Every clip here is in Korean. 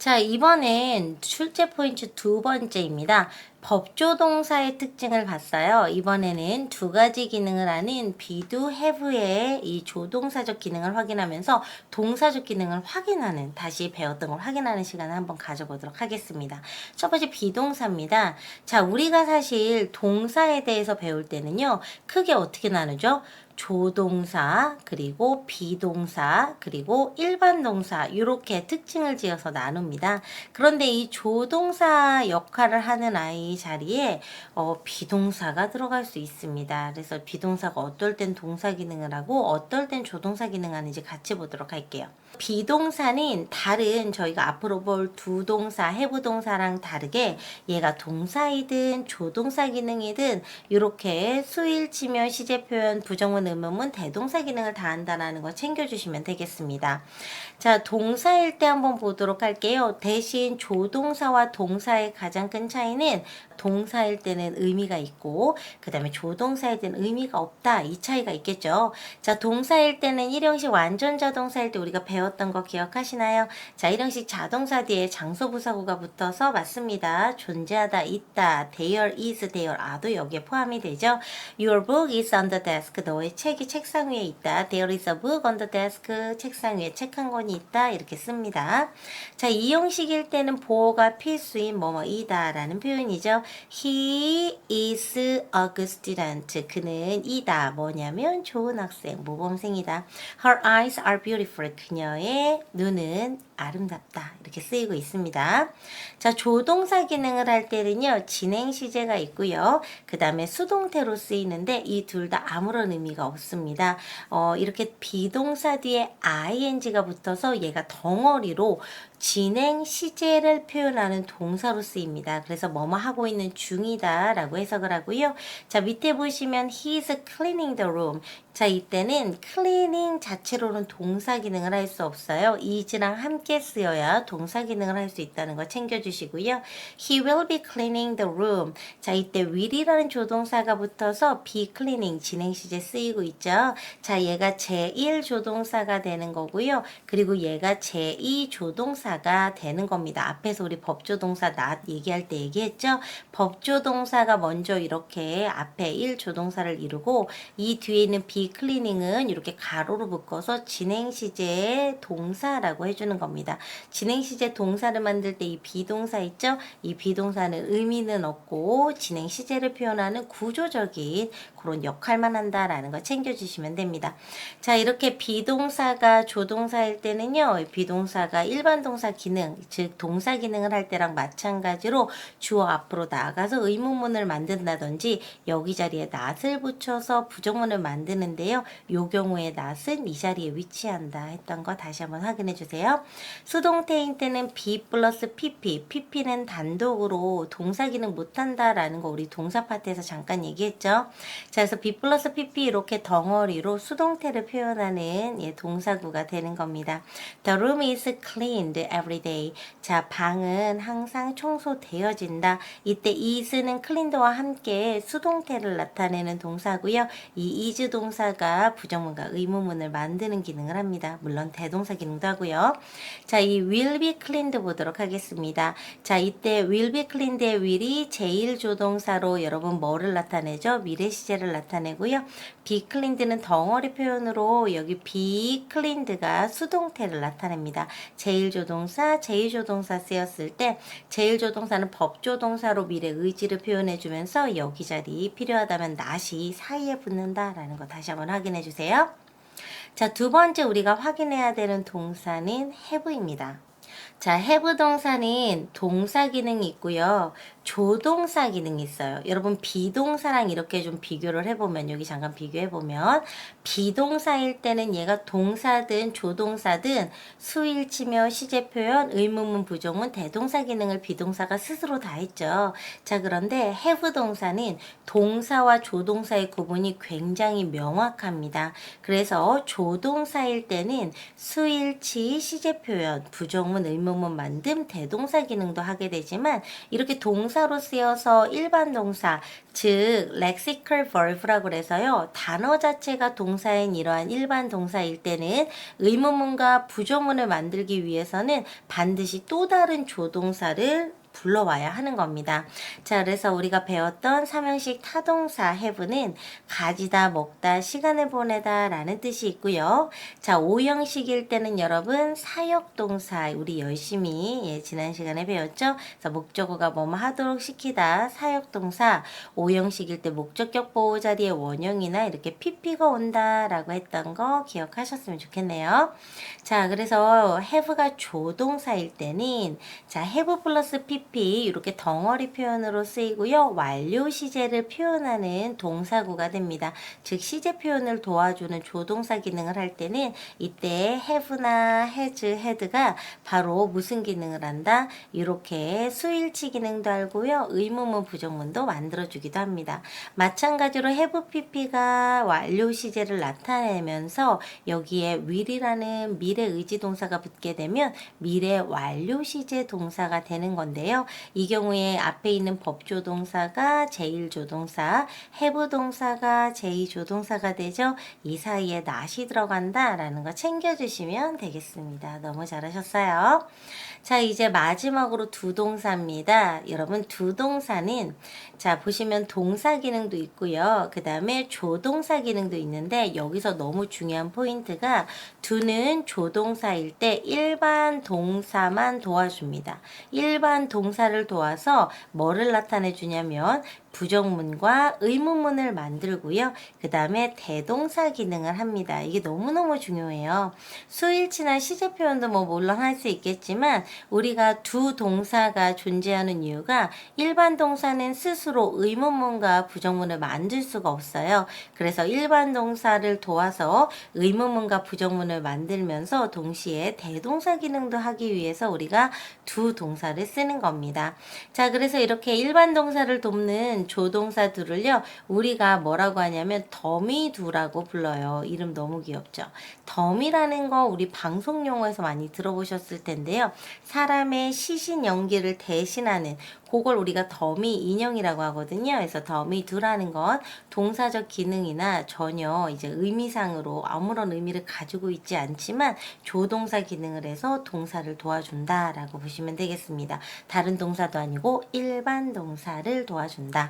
자, 이번엔 출제 포인트 두 번째입니다. 법조동사의 특징을 봤어요. 이번에는 두 가지 기능을 하는 비도 have의 이 조동사적 기능을 확인하면서 동사적 기능을 확인하는 다시 배웠던 걸 확인하는 시간을 한번 가져보도록 하겠습니다. 첫 번째 비동사입니다. 자, 우리가 사실 동사에 대해서 배울 때는요. 크게 어떻게 나누죠? 조동사, 그리고 비동사, 그리고 일반 동사 이렇게 특징을 지어서 나눕니다. 그런데 이 조동사 역할을 하는 아이 자리에 어, 비동사가 들어갈 수 있습니다. 그래서 비동사가 어떨 땐 동사 기능을 하고 어떨 땐 조동사 기능을 하는지 같이 보도록 할게요. 비동사는 다른 저희가 앞으로 볼 두 동사, 해부 동사랑 다르게 얘가 동사이든 조동사 기능이든 이렇게 수일 치면 시제 표현, 부정문, 의문문, 대동사 기능을 다 한다라는 거 챙겨주시면 되겠습니다. 자, 동사일 때 한번 보도록 할게요. 대신 조동사와 동사의 가장 큰 차이는 동사일 때는 의미가 있고 그 다음에 조동사일 때는 의미가 없다. 이 차이가 있겠죠? 자 동사일 때는 일형식 완전 자동사일 때 우리가 배웠던 거 기억하시나요? 자 일형식 자동사 뒤에 장소 부사구가 붙어서 맞습니다. 존재하다 있다 there is there are도 여기에 포함이 되죠? Your book is on the desk. 너의 책이 책상 위에 있다. There is a book on the desk. 책상 위에 책 한 권이 있다. 이렇게 씁니다. 자 이 형식일 때는 보호가 필수인 뭐뭐이다 라는 표현이죠 He is a good student. 그는 이다. 뭐냐면 좋은 학생, 모범생이다. Her eyes are beautiful. 그녀의 눈은 아름답다. 이렇게 쓰이고 있습니다. 자, 조동사 기능을 할 때는요, 진행 시제가 있고요. 그 다음에 수동태로 쓰이는데 이 둘 다 아무런 의미가 없습니다. 어, 이렇게 비동사 뒤에 ing가 붙어서 얘가 덩어리로 진행 시제를 표현하는 동사로 쓰입니다. 그래서 뭐뭐 하고 있는 중이다 라고 해석을 하고요. 자, 밑에 보시면 he is cleaning the room. 자, 이때는 cleaning 자체로는 동사 기능을 할 수 없어요. is랑 함께 쓰여야 동사 기능을 할 수 있다는 거 챙겨주시고요. He will be cleaning the room. 자, 이때 will이라는 조동사가 붙어서 be cleaning 진행 시제 쓰이고 있죠. 자, 얘가 제1 조동사가 되는 거고요. 그리고 얘가 제2 조동사가 되는 겁니다. 앞에서 우리 법조동사 not 얘기할 때 얘기했죠. 법조동사가 먼저 이렇게 앞에 1 조동사를 이루고 이 뒤에 있는 be cleaning은 이렇게 가로로 묶어서 진행 시제의 동사라고 해주는 겁니다. 진행 시제 동사를 만들 때 이 비동사 있죠? 이 비동사는 의미는 없고 진행 시제를 표현하는 구조적인 그런 역할만 한다라는 거 챙겨주시면 됩니다. 자, 이렇게 비동사가 조동사일 때는요, 비동사가 일반 동사 기능, 즉 동사 기능을 할 때랑 마찬가지로 주어 앞으로 나가서 의문문을 만든다든지 여기 자리에 not을 붙여서 부정문을 만드는데요. 요 경우에 not은 이 자리에 위치한다 했던 거 다시 한번 확인해 주세요. 수동태인 때는 be 플러스 pp, pp는 단독으로 동사 기능 못한다라는 거 우리 동사 파트에서 잠깐 얘기했죠. 자, 그래서 be 플러스 pp 이렇게 덩어리로 수동태를 표현하는 예, 동사구가 되는 겁니다. The room is cleaned every day. 자, 방은 항상 청소되어진다. 이때 is는 cleaned와 함께 수동태를 나타내는 동사고요. 이 is 동사가 부정문과 의문문을 만드는 기능을 합니다. 물론 대동사 기능도 하고요. 자, 이 will be cleaned 보도록 하겠습니다. 자, 이때 will be cleaned의 will이 제1 조동사로 여러분 뭐를 나타내죠? 미래 시제를 나타내고요. be cleaned는 덩어리 표현으로 여기 be cleaned가 수동태를 나타냅니다. 제1 조동사, 제2 조동사 쓰였을 때 제1 조동사는 법조동사로 미래 의지를 표현해 주면서 여기 자리 필요하다면 not이 사이에 붙는다라는 거 다시 한번 확인해 주세요. 자, 두 번째 우리가 확인해야 되는 동사는 have입니다. 자, have 동사는 동사 기능이 있고요. 조동사 기능이 있어요. 여러분 비동사랑 이렇게 좀 비교를 해보면 여기 잠깐 비교해보면 비동사일 때는 얘가 동사든 조동사든 수일치며 시제 표현, 의문문, 부정문, 대동사 기능을 비동사가 스스로 다 했죠. 자 그런데 have 동사는 동사와 조동사의 구분이 굉장히 명확합니다. 그래서 조동사일 때는 수일치, 시제 표현, 부정문, 의문 문, 만듦, 대동사 기능도 하게 되지만 이렇게 동사 동사로 쓰여서 일반 동사, 즉 lexical verb라고 그래서요. 단어 자체가 동사인 이러한 일반 동사일 때는 의문문과 부정문을 만들기 위해서는 반드시 또 다른 조동사를 불러와야 하는 겁니다. 자, 그래서 우리가 배웠던 삼형식 타동사 have는 가지다, 먹다, 시간을 보내다 라는 뜻이 있고요. 자, 오형식일 때는 여러분 사역동사 우리 열심히 예, 지난 시간에 배웠죠. 그래서 목적어가 뭐뭐 하도록 시키다 사역동사 오형식일 때 목적격 보호 자리에 원형이나 이렇게 pp가 온다라고 했던 거 기억하셨으면 좋겠네요. 자, 그래서 have가 조동사일 때는 자, have 플러스 pp 이렇게 덩어리 표현으로 쓰이고요. 완료 시제를 표현하는 동사구가 됩니다. 즉 시제 표현을 도와주는 조동사 기능을 할 때는 이때 have나 has, had가 바로 무슨 기능을 한다? 이렇게 수일치 기능도 알고요. 의문문 부정문도 만들어주기도 합니다. 마찬가지로 have pp가 완료 시제를 나타내면서 여기에 will이라는 미래 의지 동사가 붙게 되면 미래 완료 시제 동사가 되는 건데요. 이 경우에 앞에 있는 법조동사가 제1조동사, 해부동사가 제2조동사가 되죠. 이 사이에 not이 들어간다 라는 거 챙겨주시면 되겠습니다. 너무 잘하셨어요. 자, 이제 마지막으로 두 동사입니다. 여러분, 두 동사는 자, 보시면 동사 기능도 있고요. 그 다음에 조동사 기능도 있는데 여기서 너무 중요한 포인트가 두는 조동사일 때 일반 동사만 도와줍니다. 일반 동 사를 도와서 뭐를 나타내 주냐면 부정문과 의문문을 만들고요. 그 다음에 대동사 기능을 합니다. 이게 너무너무 중요해요. 수일치나 시제 표현도 뭐 물론 할 수 있겠지만 우리가 두 동사가 존재하는 이유가 일반 동사는 스스로 의문문과 부정문을 만들 수가 없어요. 그래서 일반 동사를 도와서 의문문과 부정문을 만들면서 동시에 대동사 기능도 하기 위해서 우리가 두 동사를 쓰는 겁니다. 자, 그래서 이렇게 일반 동사를 돕는 조동사들을요, 우리가 뭐라고 하냐면 더미 두라고 불러요. 이름 너무 귀엽죠? 덤이라는 거 우리 방송 용어에서 많이 들어보셨을 텐데요. 사람의 시신 연기를 대신하는 그걸 우리가 더미 인형이라고 하거든요. 그래서 더미 두라는 건 동사적 기능이나 전혀 이제 의미상으로 아무런 의미를 가지고 있지 않지만 조동사 기능을 해서 동사를 도와준다라고 보시면 되겠습니다. 다른 동사도 아니고 일반 동사를 도와준다.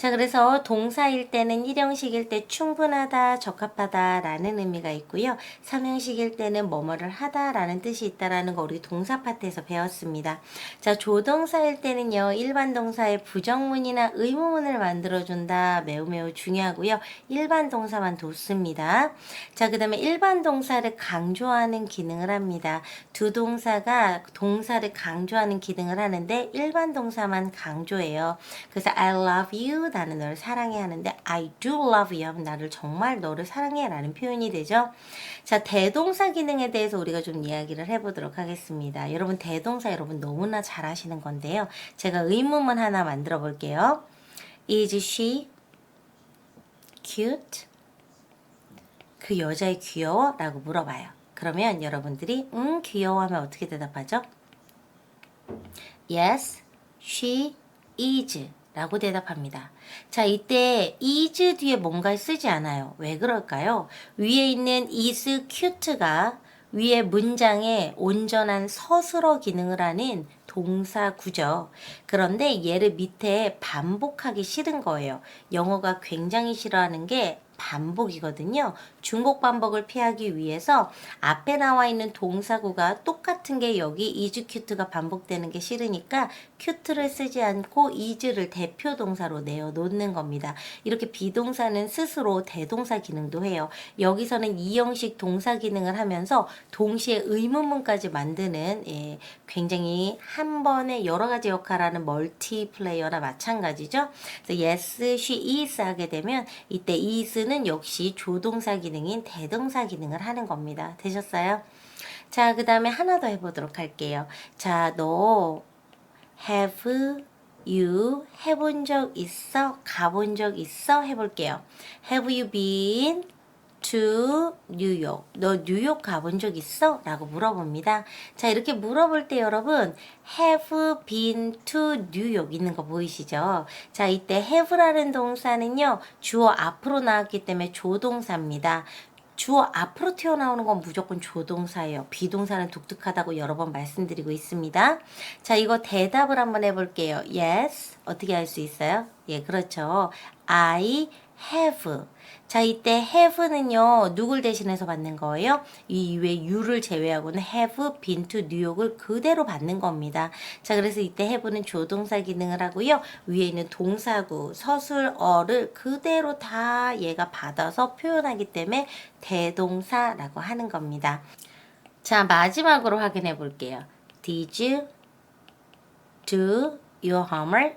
자, 그래서 동사일 때는 일형식일 때 충분하다, 적합하다 라는 의미가 있고요. 삼형식일 때는 뭐뭐를 하다 라는 뜻이 있다라는 거 우리 동사 파트에서 배웠습니다. 자, 조동사일 때는요. 일반 동사의 부정문이나 의문문을 만들어 준다. 매우 매우 중요하고요. 일반 동사만 뒀습니다. 자, 그 다음에 일반 동사를 강조하는 기능을 합니다. 두 동사가 동사를 강조하는 기능을 하는데 일반 동사만 강조해요. 그래서 I love you 나는 너를 사랑해 하는데 I do love you 하면 나를 정말 너를 사랑해 라는 표현이 되죠. 자, 대동사 기능에 대해서 우리가 좀 이야기를 해보도록 하겠습니다. 여러분, 대동사 여러분 너무나 잘 하시는 건데요. 제가 의문문 하나 만들어 볼게요. Is she cute? 그 여자애 귀여워? 라고 물어봐요. 그러면 여러분들이 응 귀여워 하면 어떻게 대답하죠? Yes, she is 라고 대답합니다. 자, 이때 is 뒤에 뭔가를 쓰지 않아요. 왜 그럴까요? 위에 있는 is cute가 위에 문장에 온전한 서술어 기능을 하는 동사구죠. 그런데 얘를 밑에 반복하기 싫은 거예요. 영어가 굉장히 싫어하는 게 반복이거든요. 중복 반복을 피하기 위해서 앞에 나와 있는 동사구가 똑같은 게 여기 is cute가 반복되는 게 싫으니까 cute를 쓰지 않고 is를 대표 동사로 내어 놓는 겁니다. 이렇게 비동사는 스스로 대동사 기능도 해요. 여기서는 이형식 동사 기능을 하면서 동시에 의문문까지 만드는 예, 굉장히 한 번에 여러 가지 역할하는 멀티플레이어나 마찬가지죠. 그래서 yes, she is 하게 되면 이때 is는 역시 조동사 기능인 대동사 기능을 하는 겁니다. 되셨어요? 자, 그 다음에 하나 더 해보도록 할게요. 자, 너 have you 해본 적 있어? 가본 적 있어? 해볼게요. Have you been to 뉴욕. 너 뉴욕 가본 적 있어? 라고 물어봅니다. 자, 이렇게 물어볼 때 여러분, have been to 뉴욕 있는 거 보이시죠? 자, 이때 have라는 동사는요, 주어 앞으로 나왔기 때문에 조동사입니다. 주어 앞으로 튀어나오는 건 무조건 조동사예요. 비동사는 독특하다고 여러 번 말씀드리고 있습니다. 자, 이거 대답을 한번 해볼게요. Yes. 어떻게 할 수 있어요? 예, 그렇죠. I have. 자, 이때 have는요, 누굴 대신해서 받는 거예요? 이외 you를 제외하고는 have been to 뉴욕을 그대로 받는 겁니다. 자, 그래서 이때 have는 조동사 기능을 하고요. 위에 있는 동사구, 서술 어를 그대로 다 얘가 받아서 표현하기 때문에 대동사라고 하는 겁니다. 자, 마지막으로 확인해 볼게요. Did you do your homework?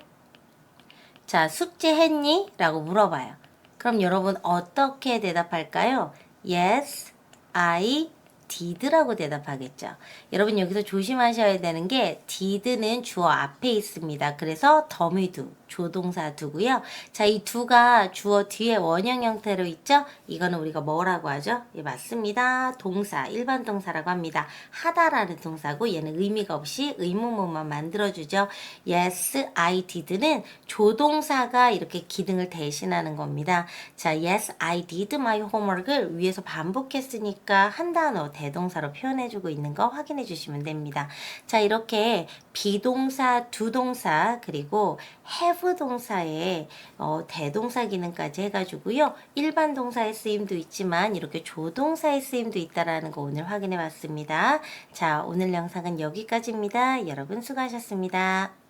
자, 숙제했니? 라고 물어봐요. 그럼 여러분 어떻게 대답할까요? Yes, I did라고 대답하겠죠. 여러분 여기서 조심하셔야 되는 게 did는 주어 앞에 있습니다. 그래서 더미두 조동사 두고요. 자, 이 두가 주어 뒤에 원형 형태로 있죠? 이거는 우리가 뭐라고 하죠? 예, 맞습니다. 동사, 일반 동사라고 합니다. 하다라는 동사고 얘는 의미가 없이 의문문만 만들어주죠. Yes, I did는 조동사가 이렇게 기능을 대신하는 겁니다. 자, yes, I did my homework을 위에서 반복했으니까 한 단어 대동사로 표현해주고 있는 거 확인해 주시면 됩니다. 자, 이렇게 비동사, 두동사, 그리고 have 동사에 어, 대동사 기능까지 해가지고요. 일반 동사의 쓰임도 있지만 이렇게 조동사의 쓰임도 있다라는 거 오늘 확인해 봤습니다. 자, 오늘 영상은 여기까지입니다. 여러분 수고하셨습니다.